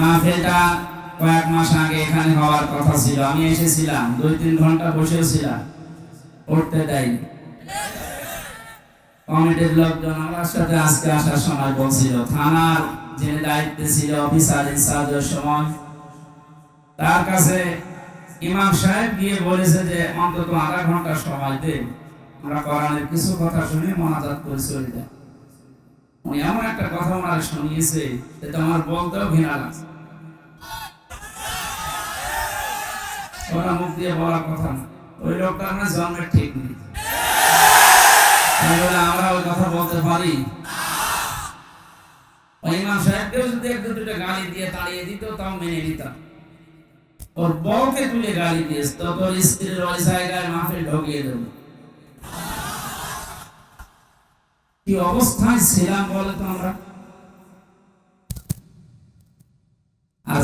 মাহফিলটা কয়েক মাস আগে এখানে হওয়ার কথা ছিল। আমি এসেছিলাম, দুই তিন ঘণ্টা বসেছিলাম উঠতে দেয়নি। কমিটির লোকজন আমার সাথে আজকে আসার সময় বলছিল, থানার যিনি দায়িত্বে ছিল, অফিসার ইনচার্জের সময় তার কাছে ইমাম সাহেব গিয়ে বলেছে যে, অন্তত আধা ঘণ্টা সময় দে আমরা কোরআনের কিছু কথা শুনে মনাজাত করে চলে যায় উনি এমন একটা কথা ওনার শুনিয়েছে যেটা আমার বলতেও ঘৃণা লাগছে। ওরা মুখ দিয়ে বলার কথা ওই লোকটা আমার জন্মের ঠিক নেই। আমরা ওই কথা বলতে পারি? ইমাম সাহেবকেও যদি একটু দুটো গালি দিয়ে তাড়িয়ে দিত, তাও মেনে নিতাম। ওর বউকে তুলে গালি দিয়েছ, তো তোর স্ত্রীর ওই জায়গায় মাফে ঢুকিয়ে দেব। কি অবস্থায় ছিলাম বলে তো আমরা? আর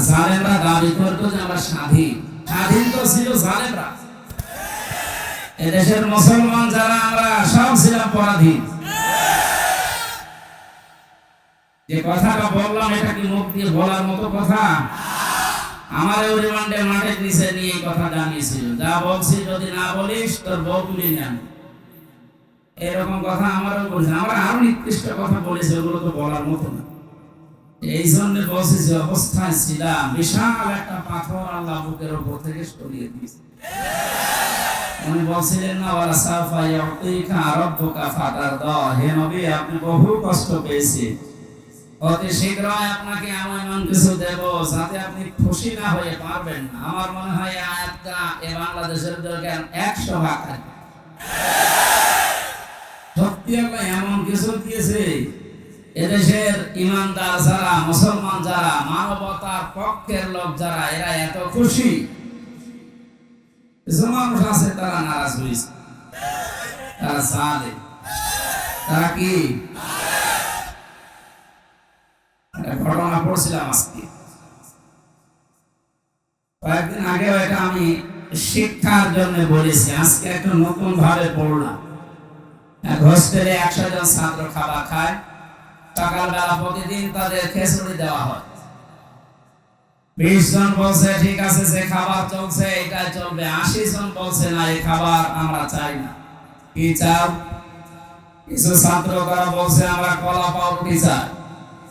দাবি করতো যে আমরা স্বাধীন। স্বাধীন তো ছিল এদেশের মুসলমান যারা, আমরা ছিলাম পরাধীন। যে কথাটা বললাম, এটা কি মুখ দিয়ে বলার মতো কথা? আমার রিমান্ডে মাঠে নিচে নিয়ে এই কথা জানিয়েছিল। যা বলছি যদি না বলিস, তোর বউ তুলে নেন এরকম কথা আমারও বলছে। আমরা আরও নিকৃষ্ট কথা বলেছি, ওগুলো তো বলার মতো না। এই জন্য বলছি যে অবস্থায় ছিলাম, বিশাল একটা পাথর আল্লাহ বুকের উপর থেকে সরিয়ে দিয়েছে। উনি বলছিলেন না ওয়ালা সাফা ইয়াউতিকা রাব্বুকা ফাতারদা। হে নবী, আপনি বহু কষ্ট পেয়েছি অতি শীঘ্রই আপনাকে এমন এমন কিছু দেব যাতে আপনি খুশি না হয়ে পারবেন না। আমার মনে হয় আয়াতটা এ বাংলাদেশের দরকার একশো ভাগ থাকবে সত্যি আল্লাহ এমন কিছু দিয়েছে এদেশের ইমানদার যারা, মুসলমান যারা, মানবতার পক্ষের লোক যারা, এরা এত খুশি। কিছু মানুষ আছে, তারা নারাজ হয়েছে। তারা তারা কি? ঘটনা পড়ছিলাম আজকে। কয়েকদিন আগে এটা আমি শিক্ষার জন্য বলেছি, আজকে একটু নতুন ভাবে পড়লাম। হোস্টেলে একশো জন ছাত্র খাবার খায়। সকালবেলা প্রতিদিন তাদের খেসুড়ি দেওয়া হয়। বিশ জন বলছে, ঠিক আছে যে খাবার চলছে এটা চলবে। আশি জন বলছে, না, এই খাবার আমরা চাই না। কি চাও কিছু ছাত্র তারা বলছে, আমরা কলা পাউরুটি চাই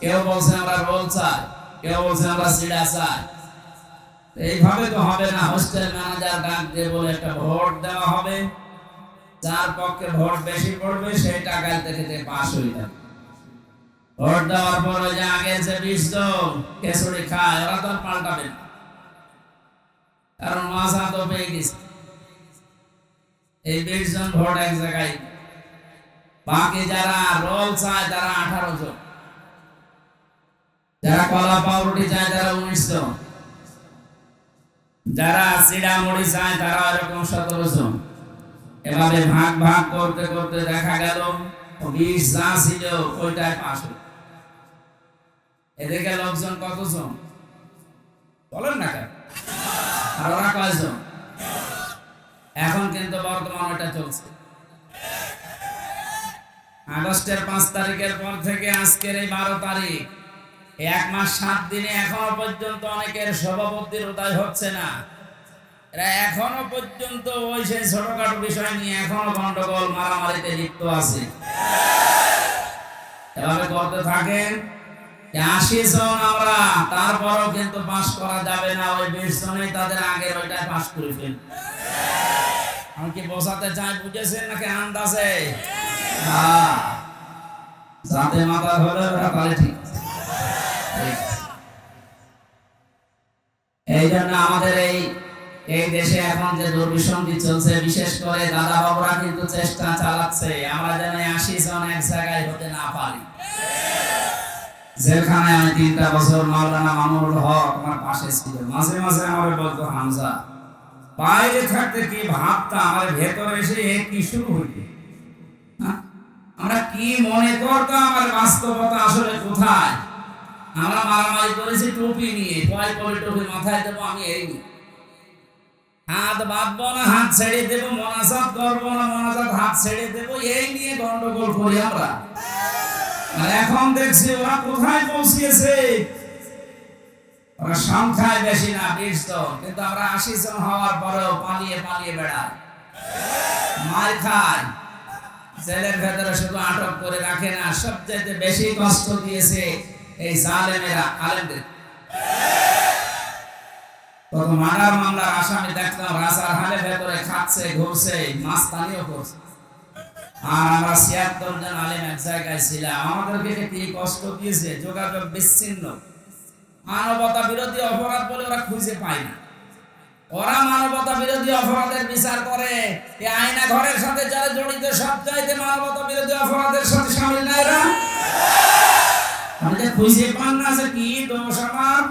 কেউ বলছে, আমরা রোল চাই। কেউ বলছে, আমরা সিডা চাই। এইভাবে তো হবে না। হোস্টেল ম্যানেজার ডাক দিয়ে বলে একটা ভোট দেওয়া হবে। যার পক্ষে ভোট বেশি পড়বে, সেই টাকায় থেকে পাশ হয়ে যাবে। ভোট দেওয়ার পর যে আগে যে জন খেসুড়ি খায়, ওরা তো পাল্টাবে কারণ মাসা তো পেয়ে গেছে। এই বিশ জন ভোট এক জায়গায়। বাকি যারা রোল চায়, তারা আঠারো জন। যারা কলা পাউরুটি চায়, তারা উনিশ জন। যারা সিডা মুড়ি চায়, তারা এরকম সতেরো জন। এভাবে ভাগ ভাগ করতে করতে দেখা গেল এখন কিন্তু বর্তমান আগস্টের পাঁচ তারিখের পর থেকে আজকের এই বারো তারিখ, এক মাস সাত দিনে এখনও পর্যন্ত অনেকের সভাপতির উদয় হচ্ছে না। এরা এখনও পর্যন্ত ওই সেই ছোটখাটো বিষয় নিয়ে এখনও গন্ডগোল, মারামারিতে লিপ্ত আছে। এভাবে করতে থাকেন? আশি আমরা, তারপরও কিন্তু পাস করা যাবে না, ওই বিশ তাদের আগের ওইটাই পাস করে ফেল আমি কি বোঝাতে চাই, বুঝেছেন নাকি আন্দাজে? হ্যাঁ। যাতে মাথা ধরে তাহলে ঠিক। এই জন্য আমাদের এই এই দেশে এখন যে দুর্বিসন্ধি চলছে, বিশেষ করে দাদা বাবুরা কিন্তু চেষ্টা চালাচ্ছে। আমরা যেন আশি জন এক জায়গায় হতে না পারি। যেখানে আমি তিনটা বছর মাওলানা মামুনুল হক আমার পাশে ছিল মাঝে মাঝে আমার বলতো, হামজা, বাইরে থাকতে কি ভাবতা? আমার ভেতরে এসে এ কি শুরু হইতে হ্যাঁ? আমরা কি মনে করতাম আমার বাস্তবতা আসলে কোথায়? আমরা মারামারি করেছি, টুপি নিয়ে। কয় করে টুপি মাথায় দেবো, আমি এই নিয়ে। হাত বাঁধবো না, হাত ছেড়ে দেবো, মনাজাত করব না, মনাজাত হাত ছেড়ে দেবো, এই নিয়ে গন্ডগোল করি আমরা। এখন দেখছি ওরা কোথায় পৌঁছিয়েছে? ওরা সংখ্যায় বেশি না, বিশ জন। কিন্তু আমরা আশি জন হওয়ার পরেও পালিয়ে পালিয়ে বেড়াই। মার খায়। জেলের ভেতরে শুধু আটক করে রাখে না সবচেয়ে বেশি কষ্ট দিয়েছে এই জালেমেরা, আলেমদের। কত মার্ডার মামলার আসামি দেখলাম, রাজার হালে ভেতরে খাচ্ছে, ঘুরছে মাস্তানিও করছে। আর আমরা ছিয়াত্তর জন আলেম এক জায়গায় ছিলাম। আমাদেরকে কি কষ্ট দিয়েছে? যোগাযোগ বিচ্ছিন্ন। মানবতা বিরোধী অপরাধ বলে ওরা খুঁজে পায় না। ওরা মানবতা বিরোধী অপরাধের বিচার করে। এই আয়না ঘরের সাথে যারা জড়িত, সব চাইতে মানবতা বিরোধী অপরাধের সাথে সামিল না খুঁজে পান না যে কি দোষ আমার?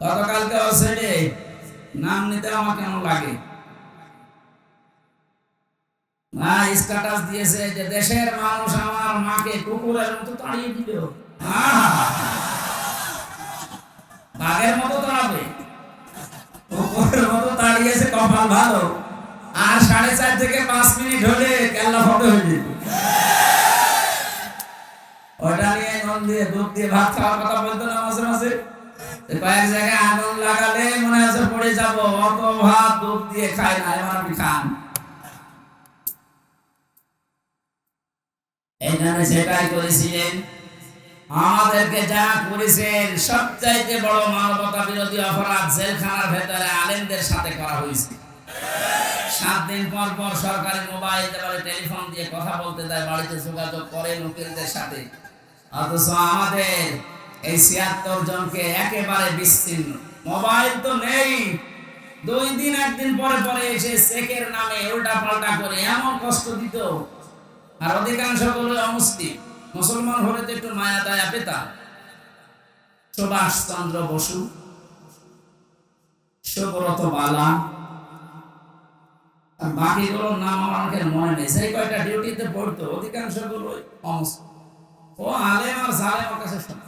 গতকালকে অসেডে নাম নিতে আমার কেমন লাগে? না স্ট্যাটাস দিয়েছে যে দেশের মানুষ আমার মাকে কুকুরের মতো তাড়িয়ে দিল। বাঘের মতো তাড়াবে। কুকুরের মতো তাড়িয়েছে, কপাল ভালো। আর সাড়ে চার থেকে পাঁচ মিনিট হলে কেল্লা ফটো হয়ে যেত ওটা নিয়ে নুন দিয়ে, দুধ দিয়ে ভাত খাওয়ার কথা বলতো না মাঝে মাঝে? আমাদেরকে যা করেছেন, সবচাইতে বড় মানবতা বিরোধী অপরাধ জেলখানার ভেতরে আলেমদের সাথে করা হয়েছে। সাত দিন পর পর সরকারি মোবাইল টেলিফোন দিয়ে কথা বলতে দেয়, বাড়িতে যোগাযোগ করে উকিলদের সাথে। অথচ আমাদের এই ছিয়াত্তর জনকে একেবারে বিচ্ছিন্ন। মোবাইল তো নেই। দুই দিন, একদিন পরে পরে এসে নামে উল্টা পাল্টা করে এমন কষ্ট দিত। আর অধিকাংশ মুসলমান হলে তো একটু মায়া, দয়া পেতাম। সুভাষ চন্দ্র বসু, সুব্রত বালা, আর বাকিগুলোর নাম আমার অনেকের মনে নেই। সেই কয়টা ডিউটিতে পড়তো, অধিকাংশগুলো ও আলেম আর জালেম কাছে শোনা।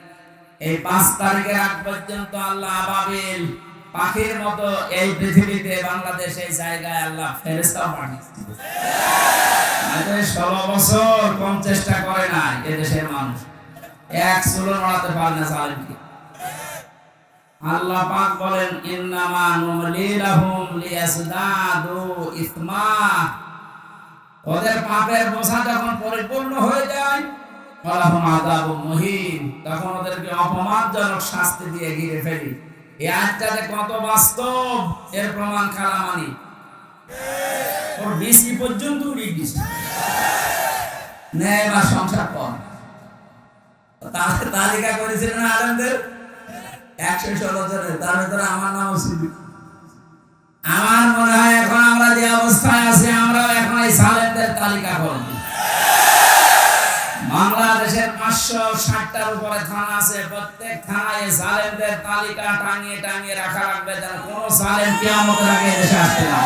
এই পাঁচ তারিখের আগ পর্যন্ত আল্লাহ আবাবিল পাখির মতো এই পৃথিবীতে বাংলাদেশ জায়গায় আল্লাহ ফেরেস্তা আমাদের ষোলো বছর কম চেষ্টা করে না এদেশের মানুষ। এক চুলো নড়াতে পারে না জালিমকে। আল্লাহ পাক বলেন, ইন্নামা নুমলি লিয়াসদাদু ইসমা। ওদের পাপের বোঝা যখন পরিপূর্ণ হয়ে যায় সংসার তাদের তালিকা করেছিলেন আলেমদের? একশো ষোলো জনের। তার ভিতরে আমার নাম আমার মনে তালিকা টাঙিয়ে টাঙিয়ে রাখা লাগবে যেন কোনো সালেম কেয়ামতের আগে দেশে আসতে না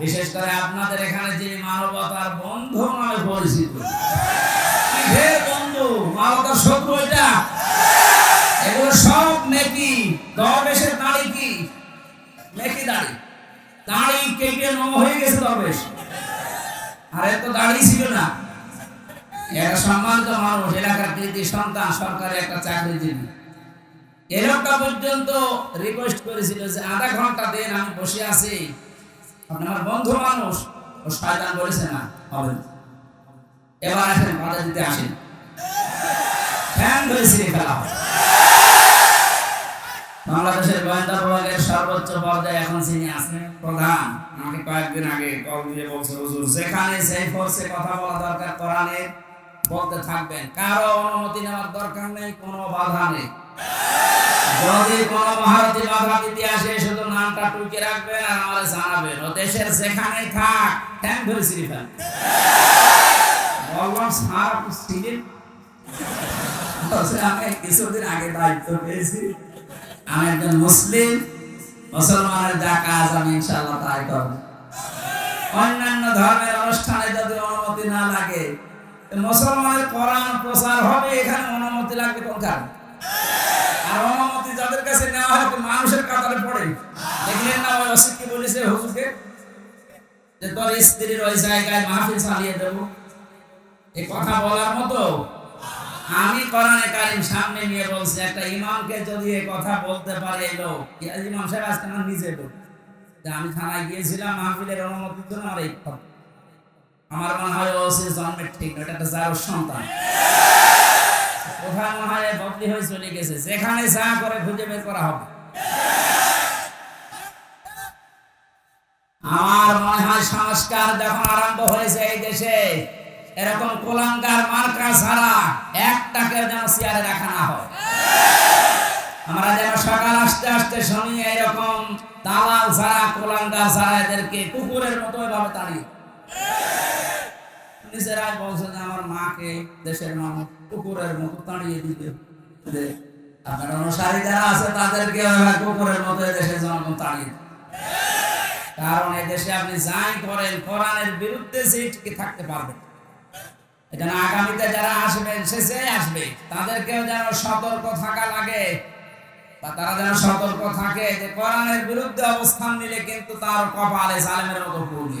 বিশেষ করে আপনাদের এখানে যিনি মানবতার বন্ধু নামে পরিচিত। বন্ধু? মানবতার শত্রু এটা। এগুলো সব নেকি। দরবেশের দাড়ি কি? নেকি দাড়ি। দাড়ি কেটে নম হয়ে গেছে দরবেশ। আর এত দাড়ি ছিল না। সম্মানিত মানুষ এলাকার কৃতি সন্তান সরকারি একটা চাকরিজীবী এরকম পর্যন্ত রিকোয়েস্ট করেছিল যে আধা ঘণ্টা দেন, আমি বসে আছি আমার বন্ধু মানুষ, ও শয়তান বলেছে, না, হবে। এবার বাধা দিতে আসেন ফ্যান হবে। বাংলাদেশের গোয়েন্দা বিভাগের সর্বোচ্চ পর্যায়ে এখন প্রধান, আমাকে কয়েকদিন আগে কল দিয়ে বলছে, হুজুর, যেখানে সেই ফোর্সে কথা বলা দরকার বলতে থাকবেন, কারও অনুমতি নেওয়ার দরকার নেই, কোনো বাধা নেই। যদি কোনো মহারথী বাধা দিতে আসে, শুধু নামটা টুকে রাখবেন আর আমার জানাবেন ও দেশের যেখানে থাক, ঠ্যাং ধরে ছিঁড়ে বললাম আমি কিছুদিন আগে দায়িত্ব পেয়েছি। আমি একজন মুসলিম, মুসলমানের যা কাজ আমি তাই করব। অন্যান্য ধর্মের অনুষ্ঠানে যদি অনুমতি না লাগে মুসলমানের কোরআন প্রচার হবে, এখানে অনুমতি লাগবে কোন কারণে? আর অনুমতি যাদের কাছে নেওয়া হয় মানুষের কাতারে পড়ে। দেখলেন না ওই অসিক কি বলেছে হুজুরকে? যে তোর স্ত্রীর ওই জায়গায় মাহফিল চালিয়ে দেবো। এই কথা বলার মতো আমি কোরআনে কারিম সামনে নিয়ে বলছি, একটা ইমামকে যদি এই কথা বলতে পারে এই লোক ইমাম সাহেব আজকে আমার নিজে লোক আমি থানায় গিয়েছিলাম মাহফিলের অনুমতির জন্য, আমার এই কথা। আমার মনে হয় ও সে জন্মের ঠিক না এটা যার সন্তান। কোথায় মনে হয় বদলি হয়ে চলে গেছে। যেখানে যা করে খুঁজে বের করা হবে। আমার মনে হয় সংস্কার যখন আরম্ভ হয়েছে এই দেশে, এরকম কোলাঙ্গার মার্কা ছাড়া একটাকে যেন চেয়ারে রাখা না হয়। আমরা যেন সকাল আসতে আসতে শুনি এরকম দালাল ছাড়া, কোলাঙ্গার ছাড়া এদেরকে কুকুরের মতো এভাবে দাঁড়িয়ে নিজেরাই বলছে যে আমার মাকে দেশের মানুষ কুকুরের মতো তাড়িয়ে দিবে আপনার অনুসারী যারা আছে তাদেরকে কুকুরের মতো দেশের জনগণ তাড়িয়ে কারণ এই দেশে আপনি যাই করেন কোরআনের বিরুদ্ধে সিটকে থাকতে পারবেন এখানে আগামীতে যারা আসবেন শেষে আসবে তাদেরকেও যেন সতর্ক থাকা লাগে বা তারা যেন সতর্ক থাকে যে কোরআনের বিরুদ্ধে অবস্থান নিলে কিন্তু তার কপালে সালেমের মতো পড়বে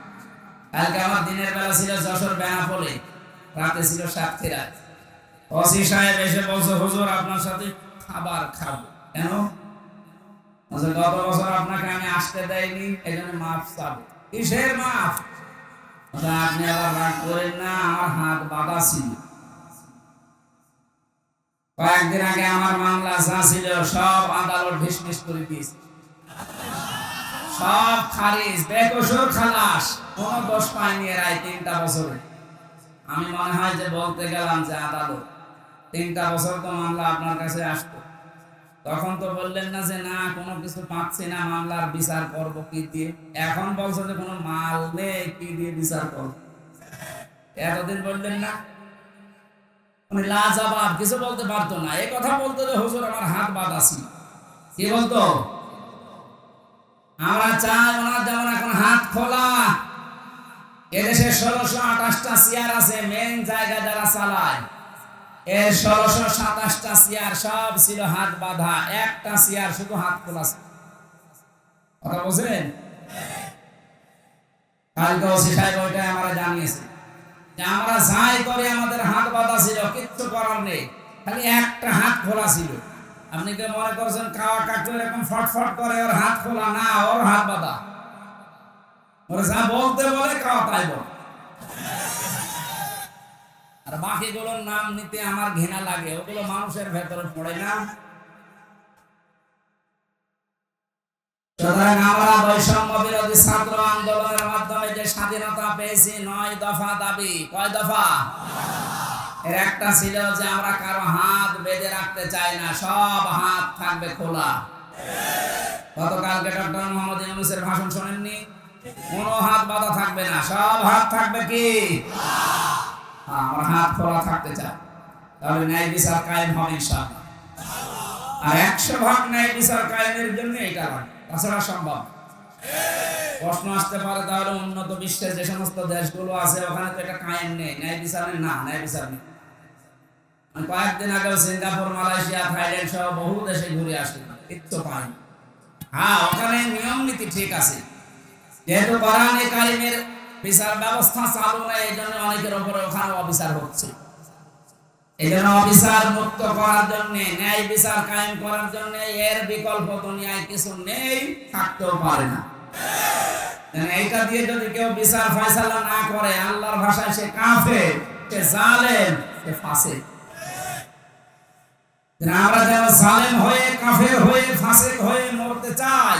কালকে আমার দিনের বেলা ছিল যশোর বেনাপোলে, রাতে ছিল সাতক্ষীরা। ওসি সাহেব এসে বলছে, হুজুর, আপনার সাথে খাবার খাব। কেন? গত বছর আপনাকে আমি আসতে দেয়নি এই জন্য মাফ চাবো। কিসের মাফ? আপনি আবার রাগ করেন না, আমার হাত বাঁধা ছিল। কয়েকদিন আগে আমার মামলা যা ছিল সব আদালত ঢিসমিস করে দিয়েছে। সব খারিজ। বেকসুর খালাস। দোষ এরা তিনটা বছরে। আমি মনে হয় যে বলতে গেলাম যে আদালত, তিনটা বছর তো মামলা আপনার কাছে আসতো তখন তো বললেন না যে না, কোনো কিছু পাচ্ছি না, মামলার বিচার করব কি দিয়ে? এখন বলছো যে কোনো মাল নেই, কি দিয়ে বিচার করব? এতদিন বললেন না। মানে লাজবাব, কিছু বলতে পারতো না। এই কথা বলতো হুজুর আমার হাত বাঁধা ছিল। কি বলতো? আমরা চাই ওনার যেমন এখন হাত খোলা। এদেশে ষোলোশো আঠাশটা চেয়ার আছে মেন জায়গা যারা চালায়। এর সাতাশটা চেয়ার সব ছিল হাত বাঁধা। একটা চেয়ার শুধু হাত খোলা কথা বলছেন কালকে ওসি সাহেব ওইটাই আমরা জানিয়েছি। যে আমরা যাই করে আমাদের হাত বাঁধা ছিল, কিচ্ছু করার নেই। খালি একটা হাত খোলা ছিল। আপনি কি মনে করছেন কাওয়া এরকম ফটফট করে ওর হাত খোলা, না, ওর হাত ওরা যা বলতে বলে কাওয়া তাই আর বাকিগুলোর নাম নিতে আমার ঘৃণা লাগে, ওগুলো মানুষের ভেতরে পড়ে না। সুতরাং আমরা বৈষম্য বিরোধী ছাত্র আন্দোলনের মাধ্যমে যে স্বাধীনতা পেয়েছি, নয় দফা দাবি। কয় দফা? এর একটা ছিল যে আমরা কারও হাত বেঁধে রাখতে চাই না সব হাত থাকবে খোলা। গতকালকে ডক্টর মোহাম্মদ ইউনুসের ভাষণ শোনেননি? কোনো হাত বাঁধা থাকবে না সব হাত থাকবে কি? হ্যাঁ, আমার হাত খোলা থাকতে চাই। তাহলে ন্যায় বিচার কায়েম হবে ইনশাআল্লাহ। আর একশো ভাগ ন্যায় বিচার কায়েমের জন্য এটা লাগে তাছাড়া সম্ভব প্রশ্ন আসতে পারে তাহলে উন্নত বিশ্বের যে সমস্ত দেশগুলো আছে ওখানে তো এটা কায়েম নেই। ন্যায় বিচারের না ন্যায় বিচার নেই। কয়েকদিন আগেও সিঙ্গাপুর, মালয়েশিয়া, থাইল্যান্ড সহ বহু দেশে ঘুরে আসলাম। কিচ্ছু পাইনি হ্যাঁ ওখানে নিয়ম নীতি ঠিক আছে। যেহেতু কোরআনে কারিমের বিচার ব্যবস্থা চালু নেই, এই জন্য অনেকের উপরে ওখানে অবিচার হচ্ছে। এই জন্য অবিচার মুক্ত করার জন্য, ন্যায় বিচার কায়েম করার জন্য এর বিকল্প দুনিয়ায় কিছু নেই, থাকতেও পারে না। এইটা দিয়ে যদি কেউ বিচার ফয়সালা না করে, আল্লাহর ভাষায় সে কাফের, সে জালেম, সে তাহলে আমরা যেন সালেম হয়ে, কাফের হয়ে ফাসিক হয়ে মরতে চাই।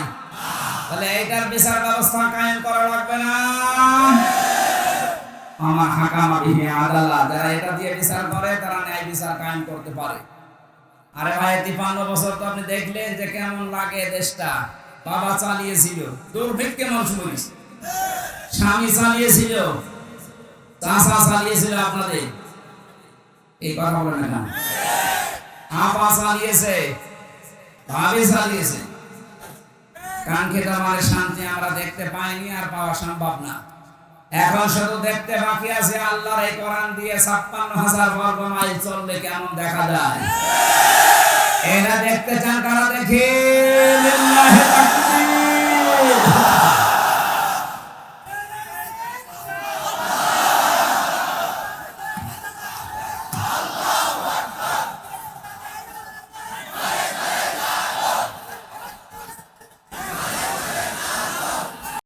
তাহলে এইটার বিচার ব্যবস্থা কায়েম করা লাগবে না। আমার হাকামা বিহি আদালা যারা এটা দিয়ে বিচার করে, তারা ন্যায় বিচার কায়েম করতে পারে। আরে ভাই, তিপান্ন বছর তো আপনি দেখলেন যে কেমন লাগে দেশটা। বাবা চালিয়েছিল, দুর্ভিক্ষে মানুষ মরিস স্বামী চালিয়েছিল, চাষা চালিয়েছিল আপনাদের। এই কথা বলেন না শান্তি আমরা দেখতে পাইনি আর পাওয়া সম্ভব না। এখন শুধু দেখতে বাকি আছে আল্লাহর এই কোরআন দিয়ে ছাপ্পান্ন হাজার বর্গ মাইল চললে কেমন দেখা যায়? এরা দেখতে চান কারা দেখে?